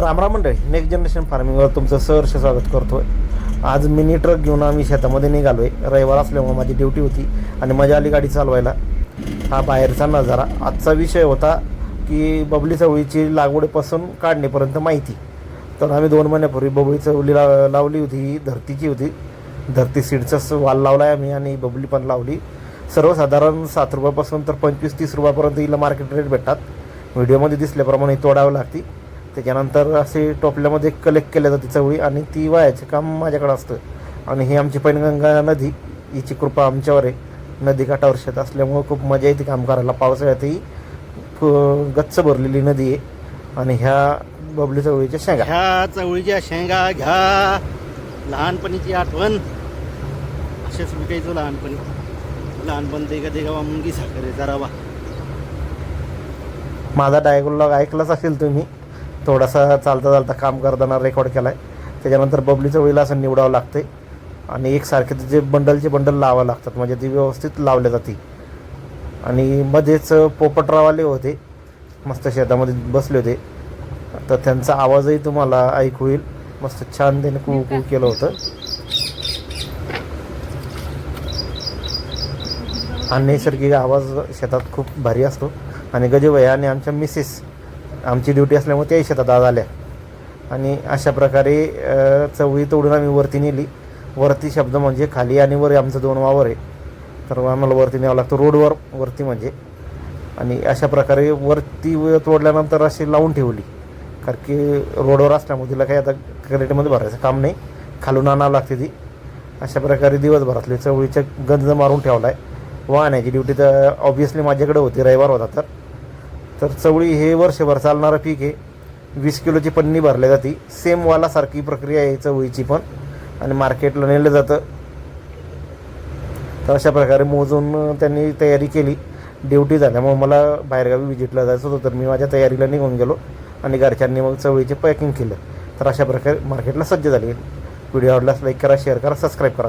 रामराम मंडळी next generation फार्मिंगवर तुमचं सहर्ष स्वागत करतोय. आज मिनी ट्रक घेऊन आम्ही शेतामध्ये निघालो आहे रविवार असल्यामुळे माझी ड्युटी होती आणि मजा आली गाडी चालवायला. हा बाहेरचा नजारा. आजचा विषय होता की बबली चवळीची लागवडीपासून काढणेपर्यंत माहिती. तर आम्ही दोन महिन्यापूर्वी बबली चवळी ला लावली होती ही धरतीची होती. धरती सीडचाच वाल लावला आहे आम्ही आणि बबली पण लावली. सर्वसाधारण सात रुपयापासून तर पंचवीस तीस रुपयापर्यंत हिला मार्केट रेट भेटतात. व्हिडिओमध्ये दिसल्याप्रमाणे ही तोडावं लागते. त्याच्यानंतर असे टोपल्यामध्ये कलेक्ट केल्या जाते चवळी आणि ती वायाचे काम माझ्याकडे असतं. आणि ही आमची पैनगंगा नदी हिची कृपा आमच्यावर आहे. नदीकाठावर शेत असल्यामुळं खूप मजा येते काम करायला. पावसाळ्यातही गच्च भरलेली नदी आहे. आणि ह्या बबली चवळीच्या शेंगा. ह्या चवळीच्या शेंगा घ्या. लहानपणीची आठवण. असेच विकायचो लहानपणी. लहानपण देगा देगा मुंगी साखरे जरा वा. माझा डायलॉग ऐकलाच असेल तुम्ही. थोडासा चालता चालता काम करताना रेकॉर्ड केला आहे त्याच्यानंतर बबलीचं चवळीला असं निवडावं लागते आणि एकसारखे जे बंडलचे बंडल लावावं लागतात म्हणजे ती व्यवस्थित लावल्या जाते. आणि मध्येच पोपटरावाले होते मस्त शेतामध्ये बसले होते. तर त्यांचा आवाजही तुम्हाला ऐकू येईल. मस्त छान त्याने कू कू केलं होतं. हा नैसर्गिक आवाज शेतात खूप भारी असतो. आणि गजूभाई आणि आमच्या मिसेस आमची ड्युटी असल्यामुळे त्याही शेतात आज आल्या. आणि अशा प्रकारे चवळी तोडून आम्ही वरती नेली. वरती शब्द म्हणजे खाली आणि वर आमचं दोन वावर आहे. तर आम्हाला वरती न्यावं लागतं रोडवर वरती म्हणजे. आणि अशा प्रकारे वरती व- तोडल्यानंतर अशी लावून ठेवली. कारण की रोडवर असल्यामुळे तिला काही आता क्रेटमध्ये भरायचं काम नाही. खालून आणावं लागते ती. अशा प्रकारे दिवसभरातली चवळीच्या गंज मारून ठेवला आहे वाहण्याची ड्युटी तर ऑब्विसली माझ्याकडे होती रविवार होता तर. तर चवळी हे वर्षभर चालणारं पीक आहे. वीस किलोची पन्नी भरल्या जाते. सेम वालासारखी प्रक्रिया आहे चवळीची पण. आणि मार्केटला नेलं जातं. तर अशा प्रकारे मोजून त्यांनी तयारी केली. ड्युटी झाल्यामुळे मला बाहेरगावी विजिटला जायचं होतं. तर मी माझ्या तयारीला निघून गेलो आणि घरच्यांनी मग चवळीचे पॅकिंग केलं. तर अशा प्रकारे मार्केटला सज्ज झाली. व्हिडिओ आवडल्यास लाईक करा शेअर करा सबस्क्राईब करा.